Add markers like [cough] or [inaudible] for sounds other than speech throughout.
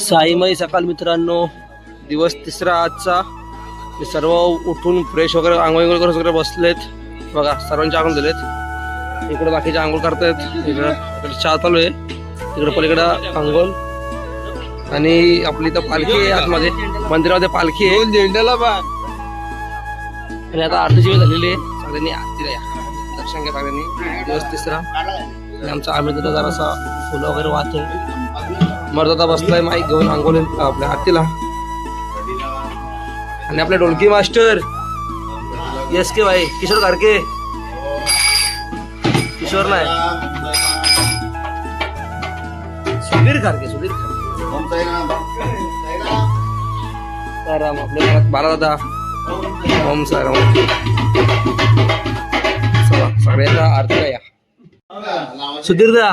साईमय सकाळ मित्रांनो. दिवस तिसरा आजचा. ते सर्व उठून फ्रेश वगैरे आंघोळ वगैरे करून वगैरे बसलेत. बघा सर्वांचे आंघोळ दिलेत इकडे बाकीचे आंघोळ करतायत. इकडं इकडे चहा चालू आहे. तिकडे पलीकडं आंघोळ. आणि आपली इथं पालखी आहे आतमध्ये. मंदिरामध्ये पालखी आहे. झेंड्याला आणि आता आरतीची वेळ झालेली आहे. सगळ्यांनी आरतीला या दर्शन घ्या सगळ्यांनी. दिवस तिसरा. आणि आमचा आम्ही तिथं जरासा फुलं वगैरे वाहतोय. मर्दादा बसलाय माईक घेऊन आंघोळ आपल्या आरतीला आणि आपले ढोलकी मास्टर यस के भाई किशोर गारके किशोर नाही सुधीर गारके सुधीर गारके साराम आपल्या घरात बारा दादा ओम साराम चला सगळ्यांना आरतीला या सुधीर दा.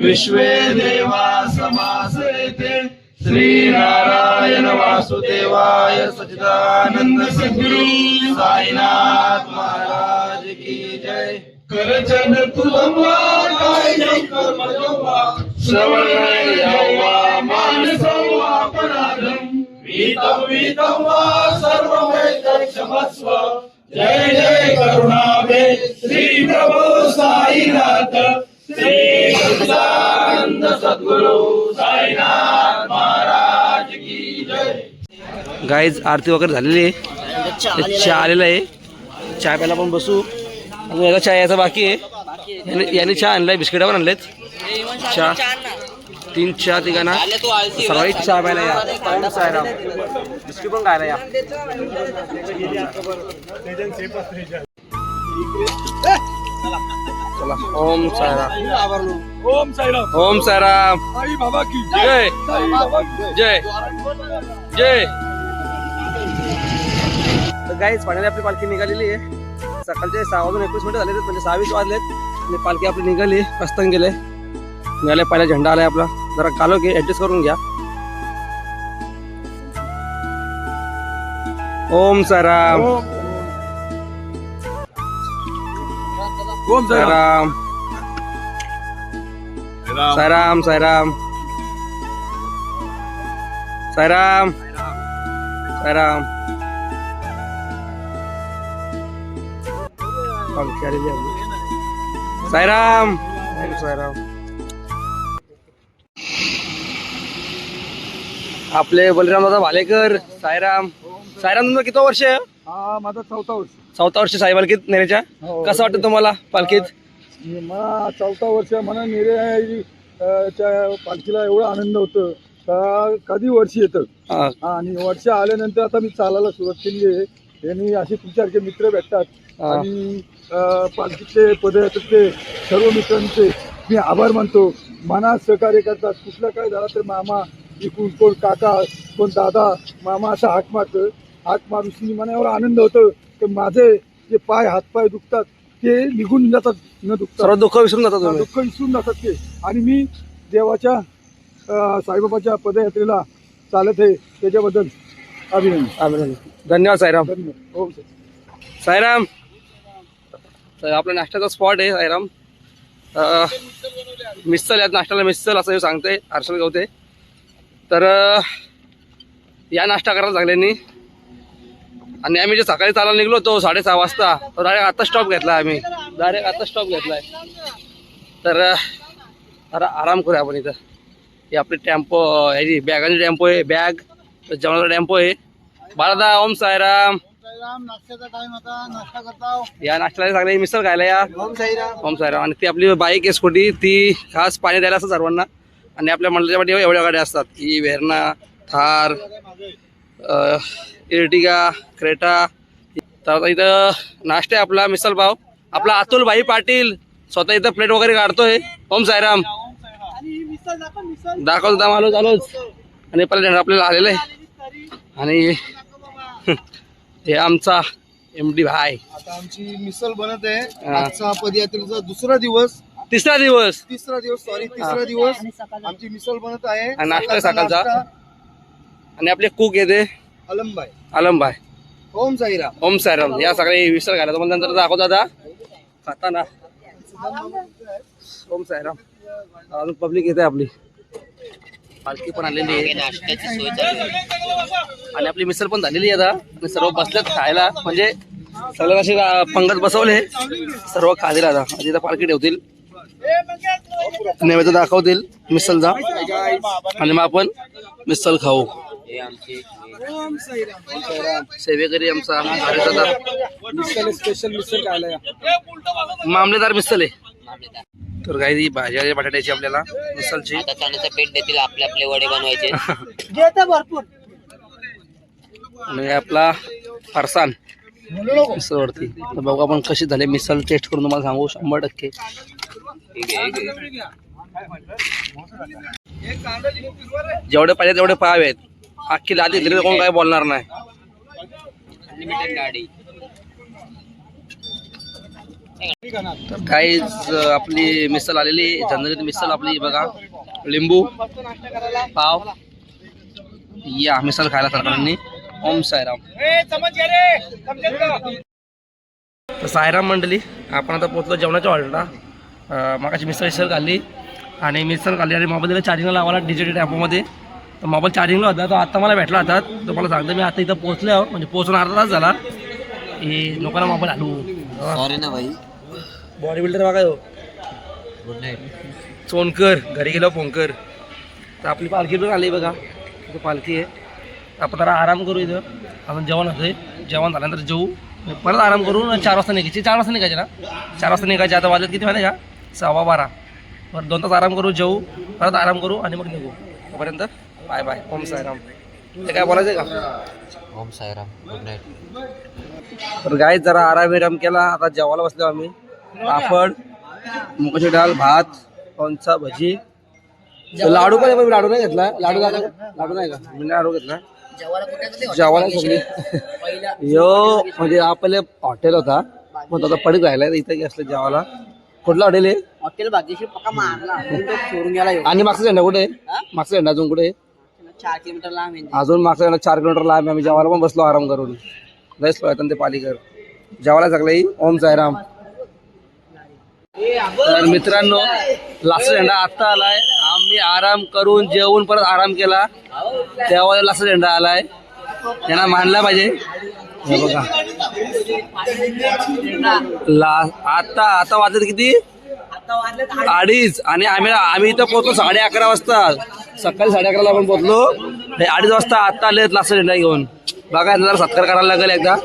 विश्वे देवा समासेते श्रीनारायण वासुदेवाय सच्चिदानन्द सद्गुरु साईनाथ महाराज. करचन तुलंबा काय कर्म जोवा श्रवण यौवा मानसौवा अपराधम वीतम वीतम वा सर्व क्षमस्व. जय जय श्री प्रभु साईनाथ. श्री सच्चिदानंद सद्गुरु साईनाथ महाराज की जय. गाईज आरती वगैरे झालेली आहे. चहा आलेला आहे. चहा प्यायला पण बसू. अजून याचा चहा यायचा बाकी आहे. याने- याने चहा आणलाय बिस्किटा पण आणलेत. चहा. तीन चहा तिघांना. सर्वांनी चहा प्यायला या. बिस्किट पण खायला या. चला. ओम साईराम. ओम बाबा की जय. जय. जय. तर गाईच पाण्याने आपली पालखी निघालेली आहे. सकाळचे सहा वाजून एकवीस मिनिटं झाले म्हणजे सहा वीस वाजलेत आणि पालखी आपली निघाली प्रस्थान गेले निघाले पहिला झेंडा आलाय आपला. जरा कालो घे ऍडजस्ट करून घ्या. ओम साईराम ओम. साईराम साईराम साईराम साईराम साईराम आपली. साईराम. आपले बलराम दादा भालेकर साईराम. साईराम तुमचं किती वर्ष आहे? हा माझा चौथा वर्ष. चौथा वर्ष साई पालखीत नेण्याच्या. हो. कसं वाटतं तुम्हाला पालखीत? मला चौथा वर्ष म्हणा निरे च्या पालखीला एवढा आनंद होतो. कधी वर्ष येतं? हा, आणि वर्ष आल्यानंतर आता मी चालायला सुरुवात केली आहे. यांनी असे तुमच्यासारखे मित्र भेटतात. आणि पालखीचे पदयात्रेचे सर्व मित्रांचे मी आभार मानतो. मनात सहकार्य करतात. कुठलं काय झालं तर मामा इकडून कोण काका कोण दादा मामा असा हाक मारतं हाक मारून मला एवढा आनंद होतो. की माझे जे पाय हातपाय दुखतात ते निघून जातात न दुखतात दुःख विसरून जाता तुम्ही. दुःख विसरून जातात ते. आणि मी देवाच्या साईबाबाच्या पदयात्रेला चालत आहे. त्याच्याबद्दल अभिनंदन. अभिनंदन. धन्यवाद साईराम. धन्यवाद. हो सर साईराम. तर आपला नाश्त्याचा स्पॉट आहे साईराम. अं, मिस्सल यात नाश्त्याला मिस्सल असं हे सांगते हर्षल गवते. तर या नाश्ता करायला सगळ्यांनी आणि आम्ही जे सकाळी चालायला निघलो होतो साडेसहा वाजता तर डायरेक्ट आता स्टॉप घेतला आम्ही. डायरेक्ट आता स्टॉप घेतलाय. तर अं, जरा आराम करूया आपण इथं. ही आपली टेम्पो ह्याची बॅगांची टेम्पो आहे बॅग जेवणाचा टेम्पो आहे. बाळादा ओम साईराम. नाश्त्याचा टाइम आता. नाश्ता करता या नाश्त्याला सगळे मिसळ खायला या. ओम साईराम. ओम साहेब आणि ती आपली बाईक आहे स्कूटी. ती खास पाणी द्यायला असतं सर्वांना. आणि आपल्या मंडळाच्या पाठी एवढ्या गाड्या असतात. की वेरणा थार इर्टिगा क्रेटा. तर आता इथं नाश्ता आहे आपला मिसल पाव. आपला अतुल भाई पाटील स्वतः इथं प्लेट वगैरे काढतोय. ओम साईराम. दाखवतो दाम आलोच आलोच आणि पहिला आपल्याला आलेलं आहे. आणि हे आमचा एम डी भाई. आता आमची मिसल बनत आहे. आजचा पदयात्रेचा दुसरा दिवस. तिसरा दिवस. तिसरा दिवस सॉरी तिसरा दिवस. आमची मिसल बनत आहे. आणि नाश्ता आहे सकाळचा. आणि आपले कुक येते. अलमबाई आलम भाई. ओम साईराम ओम सायराम या सगळे विसर घाला तुम्हाला नंतर दाखवतो आता खाताना ओम सायराम अजून पब्लिक येते आपली. पालखी पण आलेली आहे. नाश्त्याची सोय चालू आहे. आणि आपली मिसळ पण झालेली आहे आता. आणि सर्व बसलेत खायला. म्हणजे सगळ्यांना अशी रा- पंगत बसवले सर्व खातील आता. तिथं पालखी ठेवतील. नैवेद्य दाखवतील. मिसलचा आणि मग आपण मिसल खाऊ. आमचे सेवेकरी आमचा स्पेशल. मामलेदार मिसल आहे. तर काही भाजी आहे बटाट्याची आपल्याला मिसलची. पेट देतील आपले आपले वडे बनवायचे. [laughs] आणि आपला फरसान. मिसळवरती तर बघू आपण कशी झाली मिसळ टेस्ट करून तुम्हाला सांगू शंभर टक्के. जेवढे पाहिजे तेवढे पाहावे आहेत अख्खी लादी कोण काय बोलणार नाही. अनलिमिटेड गाडी तर काहीच आपली मिसल आलेली झंझणीत मिसल आपली बघा. लिंबू पाव. या मिसल खायला सरकारांनी. ओम सायराम तर सायराम मंडळी आपण आता पोहोचलो जेवणाच्या हॉटेलला. मागाची मिसळ मिसळ खाल्ली. आणि मिसळ खाल्ली आणि मोबाईल दिला चार्जिंगला लावायला डिजिटल टॅम्पोमध्ये तर मोबाईल चार्जिंगला होता तो आता मला भेटला होता. तर मला सांगतो मी आता इथं पोहोचलो म्हणजे पोहोचून अर्धा तास झाला. हे लोकांना मोबाईल आणू सॉरी ना भाई. बॉडी बिल्डर बघा हो गुड नाईट. चोनकर घरी गेलो पोंकर तर आपली पालखी पण आली बघा. इथं पालखी आहे. आपण जरा आराम करू इथं. आपण जेवण होतंय जेवण झाल्यानंतर जेवू. परत आराम करू आणि चार वाजता निघायची. चार वाजता निघायचे ना? चार वाजता निघायचे. आता वाजत किती माहिती का? सव्वा बारा. परत दोन तास आराम करू जेवू. परत आराम करू आणि मग निघू. तोपर्यंत बाय बाय ओम सायराम ते काय बोलायचं आहे का? ओम साईराम. Good night. तर गाय जरा आराम विराम केला. आता जेवायला बसलो आम्ही. पापड मुगाची डाळ भात कोणचा भजी. लाडू पण आहे, पण लाडू नाही घेतला. लाडू दादा लाडू नाही का? मी नाही लाडू घेतला. जेवायला सगळी [laughs] यो म्हणजे आपले हॉटेल होता. पण आता पडीक राहिला इथं असलं जेवायला. कुठलं हॉटेल आहे? हॉटेल भाग्यश्री पक्का मारला. सोडून गेला ह्यो. आणि मागचा झेंडा कुठे आहे? मागचा झेंडा अजून कुठे आहे? चार किलोमीटर लांब आहे. अजून मागचा झेंडा चार किलोमीटर लांब आहे. आम्ही जेवायला पण बसलो आराम करून. लय स्लो आहे ते पालीकर जेवायला सगळे ओम साईराम तर मित्रांनो लास्ट झेंडा आत्ता आलाय. आम्ही आराम करून जेवून परत आराम केला. तेव्हा लास्ट झेंडा आलाय. त्यांना मानला पाहिजे. हे बघा. ला आता आता वाजत किती? अडीच. आणि आम्ही आम्ही इथं पोहोचलो साडे अकरा वाजता. सकाळी साडे अकराला आपण पोहोचलो. अडीच वाजता आता आले लास्ट झेंडा घेऊन. बघा जरा सत्कार करायला लागेल एकदा.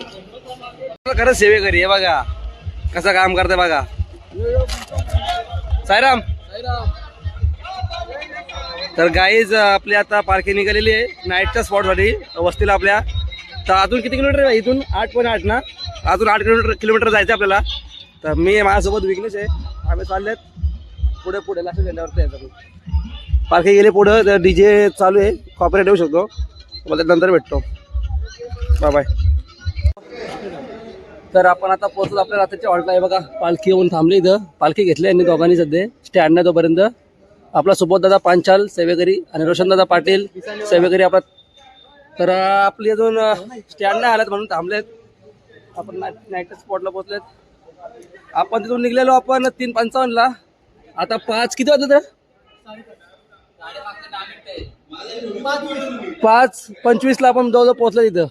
खरंच सेवेकरी हे बघा. कसं काम करते बघा. सायराम तर गाईज आपली आता पार्किंग निघालेली आहे. नाईटच्या स्पॉटसाठी वस्तीला आपल्या. तर अजून किती किलोमीटर आहे? इथून आठ पॉईंट आठ ना? अजून आठ किलोमीटर किलोमीटर जायचं आहे आपल्याला. तर मी माझ्यासोबत विकनेस आहे. आम्ही चाललेत पुढे पुढे लक्ष झेंड्यावरती यायचं पार्किंग गेले पुढं तर डी जे चालू आहे. कॉपरेट येऊ शकतो. मला नंतर भेटतो. बाय बाय तर आपण आता पोहोचलो आपल्या रात्रीच्या हॉल्टला आहे बघा पालखी येऊन थांबली इथं. पालखी घेतली यांनी दोघांनी सध्या. स्टँड नाही तोपर्यंत. आपला सुबोधदादा पांचाल सेवेकरी आणि रोशनदादा पाटील सेवेकरी आपला तर आपली अजून स्टँड नाही आल्यात म्हणून थांबलेत. आपण नाईट नाईट स्पॉटला पोहोचलेत. आपण तिथून निघलेलो आपण तीन पंचावन्नला. आता पाच किती वाजत पाच पंचवीसला आपण जवळजवळ पोहोचलो तिथं.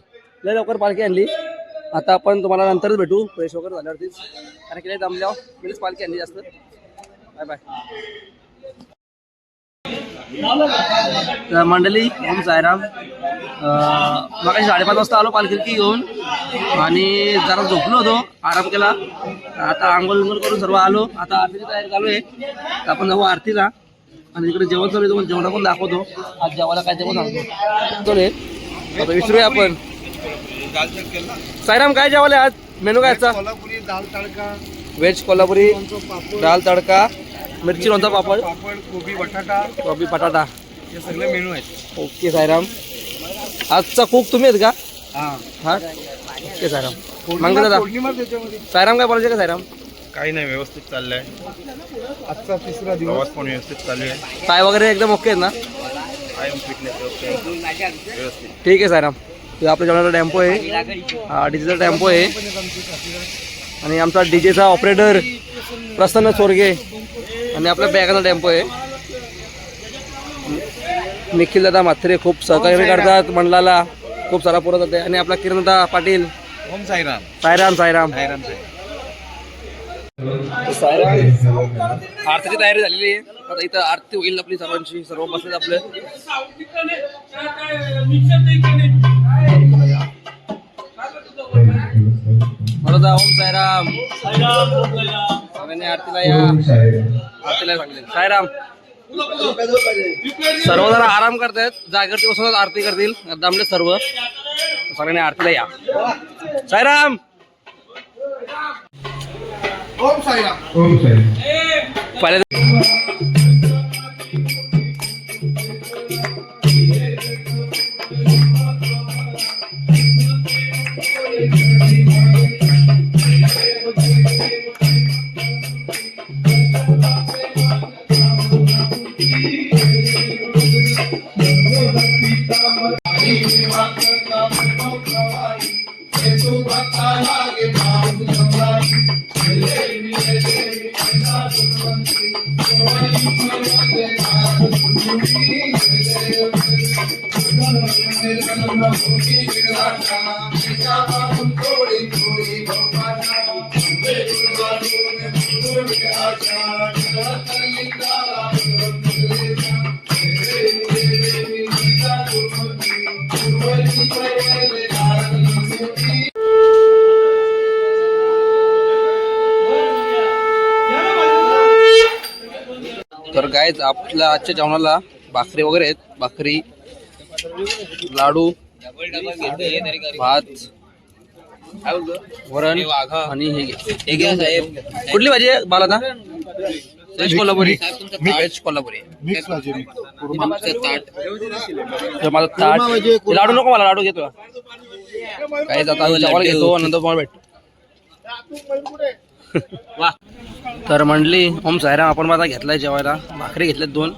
लय लवकर पालखी आणली. आता आपण तुम्हाला नंतरच भेटू. फ्रेश वगैरे झाल्यावरतीच कारण की नाही जमल्यावर मीच पालखी आणली जास्त. Bye bye. मंडली मंडळी ओम सायराम मग साडेपाच वाजता आलो पालखी येऊन आणि जरा झोपलो होतो. आराम केला. आता आंघोळ विंघोळ करून सर्व आलो. आता आरतीची तयारी चालू आहे. तर आपण जाऊ आरतीला. आणि इकडे जेवण चालू आहे. तुम्हाला जेवण पण दाखवतो. आज जेवायला काय जेवण सांगतो आपण. सायराम काय जेवायला आज? मेनू काय आजचा? कोल्हापुरी दाल तडका. व्हेज कोल्हापुरी दाल तडका मिरची लोणचा पापड. पापड कोबी बटाटा. कोबी बटाटा. हे सगळे मेनू आहेत. ओके सायराम आजचा कुक तुम्ही आहेत का? हा. हा? ओके सायराम मग दादा. पौर्णिमा त्याच्यामध्ये. सायराम काय बोलायचं का सायराम काही नाही व्यवस्थित चाललंय. आजचा तिसरा दिवस. प्रवास पण व्यवस्थित चालू आहे. पाय वगैरे एकदम ओके आहेत ना? कायम फिटनेस व्यवस्थित. ठीक आहे सायराम ते आपल्या जेवणाचा टेम्पो आहे. हा डीजेचा टेम्पो आहे. आणि आमचा डीजेचा ऑपरेटर प्रसन्न चोरगे आणि आपल्या बॅगाचा टेम्पो आहे. निखिल दादा म्हात्रे खूप सहकार्य करतात मंडळाला खूप सारा पुरत होते आणि आपला किरणदा पाटील. ओम साईराम. सायराम सायराम साईराम आरतीची तयारी झालेली आहे. आता इथं आरती होईल आपली सर्वांची. सर्व बसलेत आपले. बरोबर ओम सायराम सगळ्यांनी आरतीला या आरतीला सांगले सायराम सर्व जरा आराम करतायत. जागेवरती बसूनच आरती करतील. दमले सर्व. सगळ्यांनी आरतीला या सायराम ओम साईराम. पहिले तर काय आपल्या आजच्या जेवणाला भाकरी वगैरे आहेत. भाकरी लाडू भात वरण आणि हे घ्या साहेब. कुठली भाजी आहे मला ना व्हेज कोल्हापुरी. व्हेज कोल्हापुरी. तर माझं ताट लाडू नको मला लाडू घेतो आता जेवायला घेतो नंतर तुम्हाला भेटतो तर म्हणली ओम सायराम आपण माझा घेतलाय जेवायला. भाकरी घेतल्यात दोन.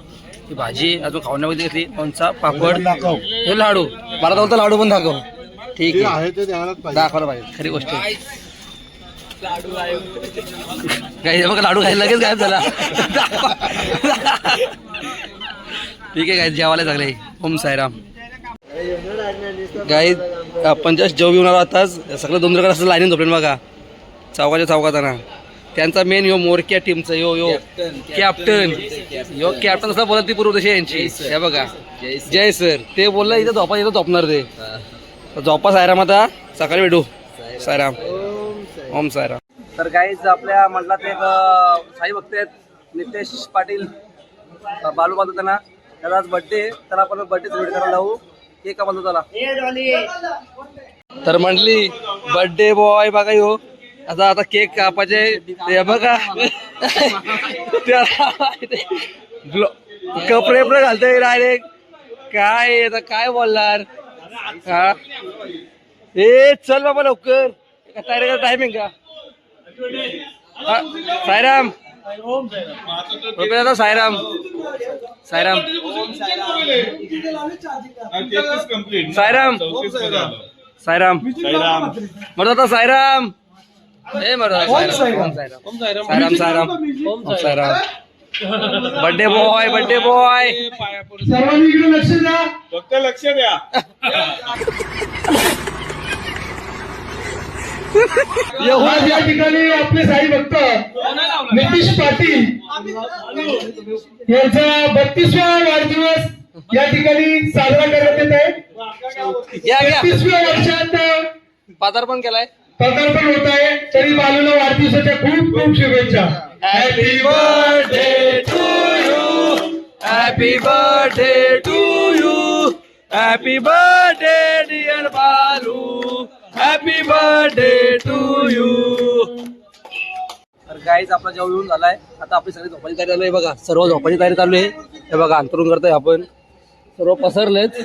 ही भाजी अजून खावण्यामध्ये घेतली. लोणचा पापड. हे लाडू. मला तर लाडू पण दाखव. ठीक आहे. ते दाखवायला पाहिजे. खरी गोष्ट आहे. काही बघा लाडू खायला लगेच गायब झाला. ठीक आहे काय जेवायला लागले. ओम सायराम गाई आपण जस्ट जेव घेऊन आलो आताच. सगळं दोन असं लाईन झोपले बघा. चौकाच्या चौकाताना त्यांचा मेन यो मोरक्या टीमचा यो यो कॅप्टन यो कॅप्टन असं बोलत ती पूर्वदशी यांची. हे बघा. जय सर ते बोललं इथं झोपा इथं झोपणार ते. झोपा सायराम आता. सकाळी भेटू. सायराम. ओम सायराम. तर काहीच आपल्या एक अं, साई भक्त आहेत. नितेश पाटील बालू बाजू त्यांना. त्याला आज बर्थडे त्याला आपण बर्थडे सेलिब्रेट करायला लावू. केक बाजू त्याला? तर म्हणली बर्थडे बॉय बघा यो आता आता केक कापायचे ते बघा. कपडे पण घालतोय डायरेक्ट काय आता काय बोलणार? हा. ए चल बाबा लवकर. तयारी टायमिंग का सायराम. दादा सायराम. सायराम. सायराम. सायराम. मरत होता Sairam. Sairam Sairam Sairam birthday boy birthday boy. सर्वांनी इकडे लक्ष द्या. फक्त लक्ष द्या. [laughs] आज या ठिकाणी आपले साई भक्त नितीश पाटील यांचा बत्तीसवा वाढदिवस या ठिकाणी साजरा करण्यात येत आहे. बत्तीसव्या वर्षात पदार्पण केलाय. पदार्पण होत आहे. तरी बालूला वाढदिवसाच्या खूप खूप शुभेच्छा. Happy birthday to you happy birthday to you happy birthday dear Balu happy birthday to you तर गाईच आपला जेवण येऊन झालाय. आता आपली सगळी झोपाची तयारी चालू आहे. बघा सर्व झोपाची तयारी चालू आहे. हे बघा अंतरून करतोय आपण. सर्व पसरलेत.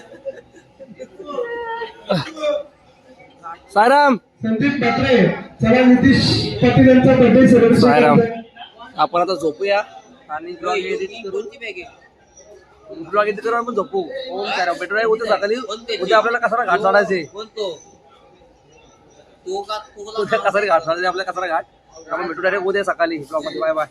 सायराम! संदीप पात्रे चला नितीश पाटील यांचा बर्थडे सेलिब्रेशन आपण आता झोपूया आणि ब्लॉग एडिट करून ब्लॉग एडिट करून आपण झोपू. ओम सायराम उद्या सकाळी. उद्या आपल्याला कसारा घाट चढायचे कोणतो? तो का तो उद्या कसारी घाट चढायचे आपल्याला कसारा घाट. आपण भेटू डायरेक्ट उद्या सकाळी. ब्लॉगमध्ये बाय बाय.